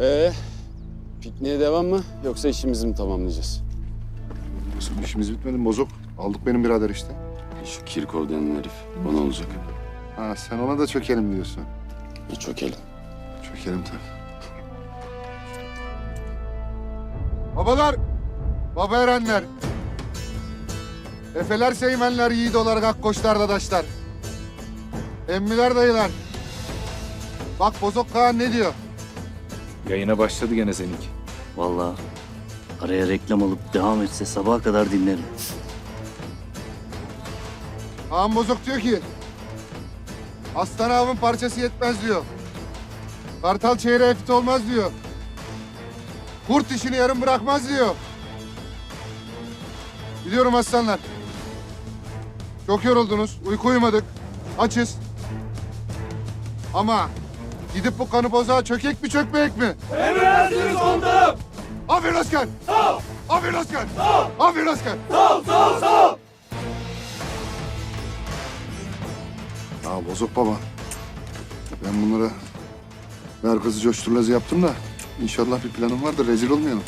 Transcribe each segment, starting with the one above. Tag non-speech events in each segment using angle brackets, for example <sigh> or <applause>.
Ee, pikniğe devam mı yoksa işimizi mi tamamlayacağız? Bizim işimiz bitmedi mi bozuk? Aldık benim birader işte. Şu Kirkov denen herif bana olacak. Ha sen ona da çökelim diyorsun. Bir çökelim. Çökelim tabii. Babalar, baba erenler. Efeler, seymenler, yiğidolar, gakkoşlar, dadaşlar. Emmiler, dayılar. Bak Bozok Kağan ne diyor? Yayına başladı gene seninki. Vallahi araya reklam alıp devam etse sabaha kadar dinlerim. Ağam Bozok diyor ki... Aslan avın parçası yetmez diyor. Kartal çeyreğe fit olmaz diyor. Kurt işini yarım bırakmaz diyor. Biliyorum aslanlar. Çok yoruldunuz, uyku uyumadık. Açız. Ama gidip bu kanı bozağa çökek mi çökmeyek mi? Emredersiniz komutanım. Aferin asker. Sağ ol. Aferin asker. Sağ ol. Aferin asker. Ya bozuk baba. Ben bunlara ver kızı coşturlazı yaptım da inşallah bir planım vardır rezil olmayalım.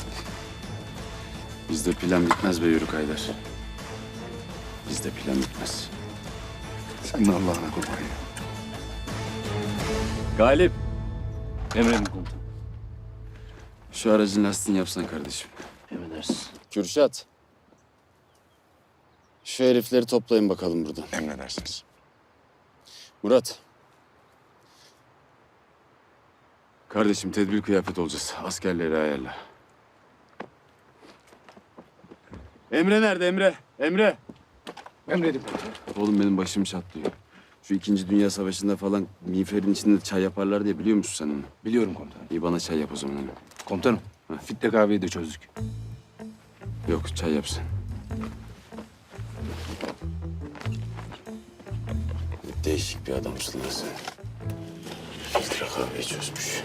Bizde plan bitmez be Yörük Haydar. Bizde plan bitmez. Sen de Allah'ına kurban ya. Galip, Emredin komutanım. şu aracın lastiğini yapsan kardeşim. Emredersin. Kürşat. Şu herifleri toplayın bakalım buradan. Emredersiniz. Murat. Kardeşim tedbir kıyafet olacağız. Askerleri ayarla. Emre nerede Emre? Emre. Emredin. Oğlum benim başım çatlıyor. Şu İkinci Dünya Savaşı'nda falan miğferin içinde çay yaparlar diye biliyor musun sen onu? Biliyorum komutanım. İyi bana çay yap o zaman. hemen. Komutanım. Fitle kahveyi de çözdük. Yok çay yapsın. Değişik bir adamsın lan sen. Filtre kahveyi çözmüş.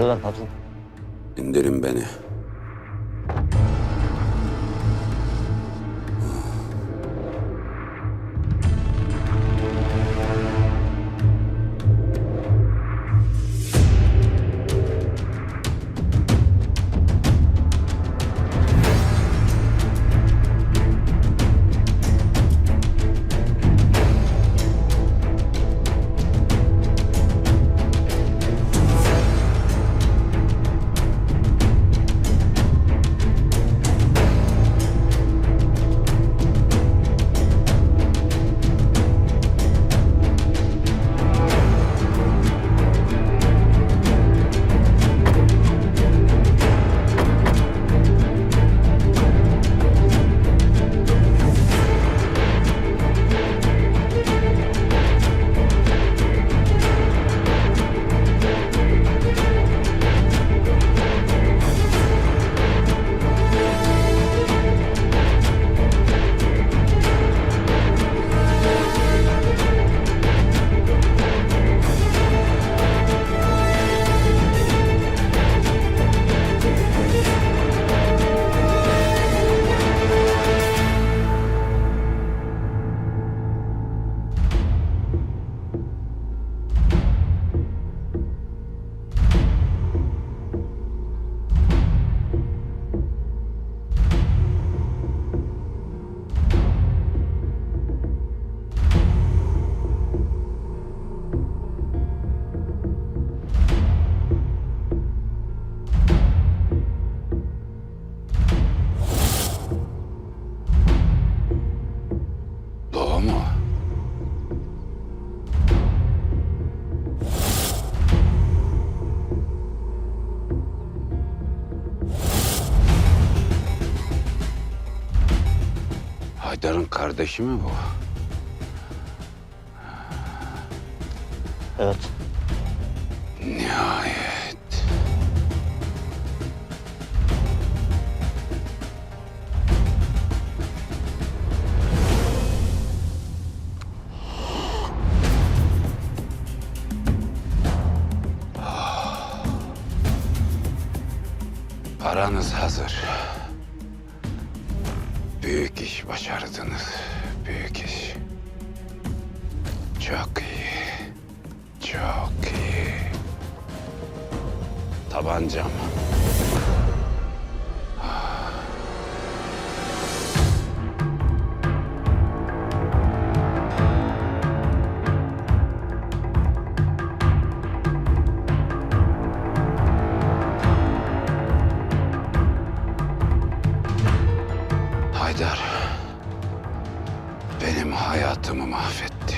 Geliyorlar patron. İndirin beni. Doğa mı? Haydar'ın kardeşi mi bu? Evet. Nihayet. Paranız hazır. Büyük iş başardınız. Büyük iş. Çok iyi. Çok iyi. Tabancam. Hayatımı mahvetti.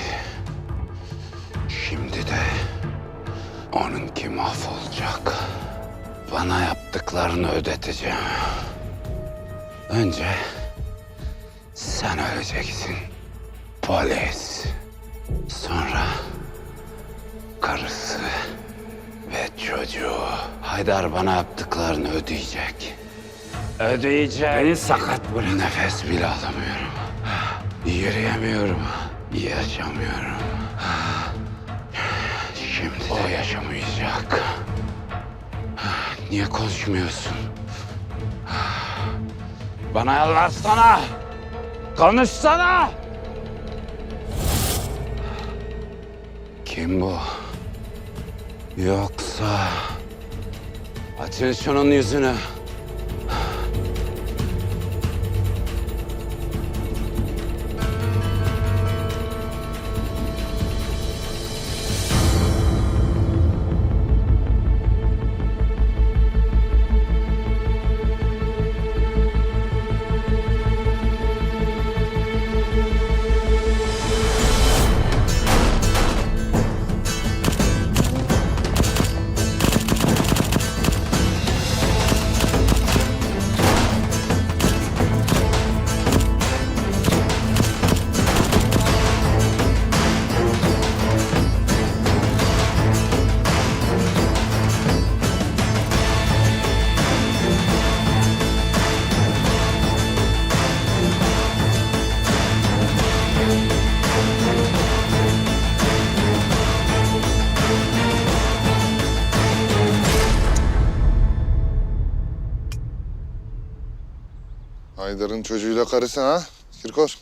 Şimdi de onunki mahvolacak. Bana yaptıklarını ödeteceğim. Önce sen öleceksin. Polis. Sonra karısı ve çocuğu. Haydar bana yaptıklarını ödeyecek. Ödeyecek. Beni sakat bırak. Nefes bile alamıyorum. Yürüyemiyorum. Yaşamıyorum. Şimdi de yaşamayacak. Niye konuşmuyorsun? Bana yalvarsana. Konuşsana. Kim bu? Yoksa... Açın şunun yüzünü. Haydar'ın çocuğuyla karısı ha? Kirkor.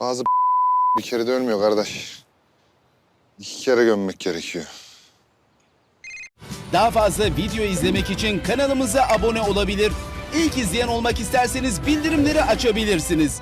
Bazı <laughs> bir kere de ölmüyor kardeş. İki kere gömmek gerekiyor. Daha fazla video izlemek için kanalımıza abone olabilir. İlk izleyen olmak isterseniz bildirimleri açabilirsiniz.